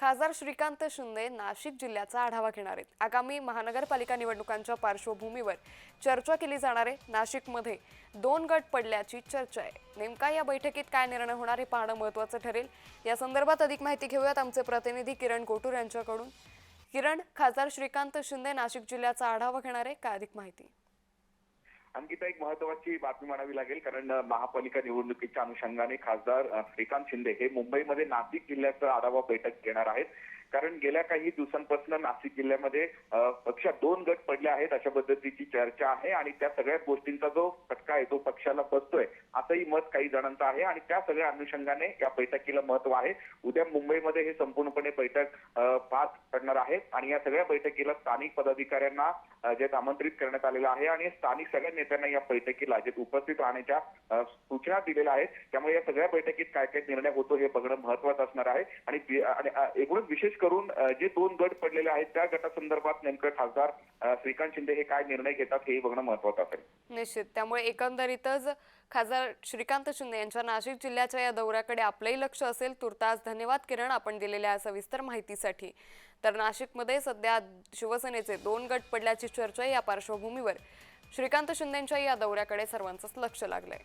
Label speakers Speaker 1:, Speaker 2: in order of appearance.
Speaker 1: खासदार श्रीकांत शिंदे नाशिक जिल्ह्याचा आढावा घेणार आहेत. आगामी महानगरपालिका निवडणुकांच्या पार्श्वभूमीवर चर्चा केली जाणार आहे. नाशिकमध्ये दोन गट पडल्याची चर्चा आहे. नेमका या बैठकीत काय निर्णय होणार हे पाहणं महत्त्वाचं ठरेल. या संदर्भात अधिक माहिती घेऊयात आमचे प्रतिनिधी किरण कोटूर यांच्याकडून. किरण खासदार श्रीकांत शिंदे नाशिक जिल्ह्याचा आढावा घेणार आहे. काय अधिक माहिती?
Speaker 2: अंकिता एक महत्वाची बातमी म्हणावी लागेल कारण महापालिका निवडणुकीच्या अनुषंगाने खासदार श्रीकांत शिंदे हे मुंबईमध्ये नाशिक जिल्ह्याचं आढावा बैठक घेणार आहेत. कारण गेल्या काही दिवसांपासून नाशिक जिल्ह्यामध्ये पक्षात दोन गट पडले आहेत अशा पद्धतीची चर्चा आहे आणि त्या सगळ्या गोष्टींचा जो फटका आहे तो पक्षाला बसतोय असंही मत काही जणांचं आहे आणि त्या सगळ्या अनुषंगाने या बैठकीला महत्त्व आहे. उद्या मुंबईमध्ये हे संपूर्णपणे बैठक अ, पार पडणार आहे आणि या सगळ्या बैठकीला स्थानिक पदाधिकाऱ्यांना जे आमंत्रित करण्यात आलेलं आहे आणि स्थानिक सगळ्या नेत्यांना या बैठकीला जे उपस्थित राहण्याच्या सूचना दिलेल्या आहेत. त्यामुळे या सगळ्या बैठकीत काय काय निर्णय होतो हे बघणं महत्वाचं असणार आहे. आणि एकूणच विशेष करून जे दोन गट पडलेले आहेत त्या गटासंदर्भात नेमकं खासदार श्रीकांत शिंदे हे काय निर्णय घेतात हे बघणं महत्वाचं असेल.
Speaker 1: निश्चित. त्यामुळे एकंदरीतच खासदार श्रीकांत शिंदे यांच्या नाशिक जिल्ह्याच्या या दौऱ्याकडे आपलंही लक्ष असेल. तुर्तास धन्यवाद किरण आपण दिलेल्या सविस्तर माहितीसाठी. तर नाशिकमध्ये सध्या शिवसेनेचे दोन गट पडल्याची चर्चा या पार्श्वभूमीवर. श्रीकांत शिंदेच्या या दौऱ्याकडे सर्वांचंच लक्ष लागलंय.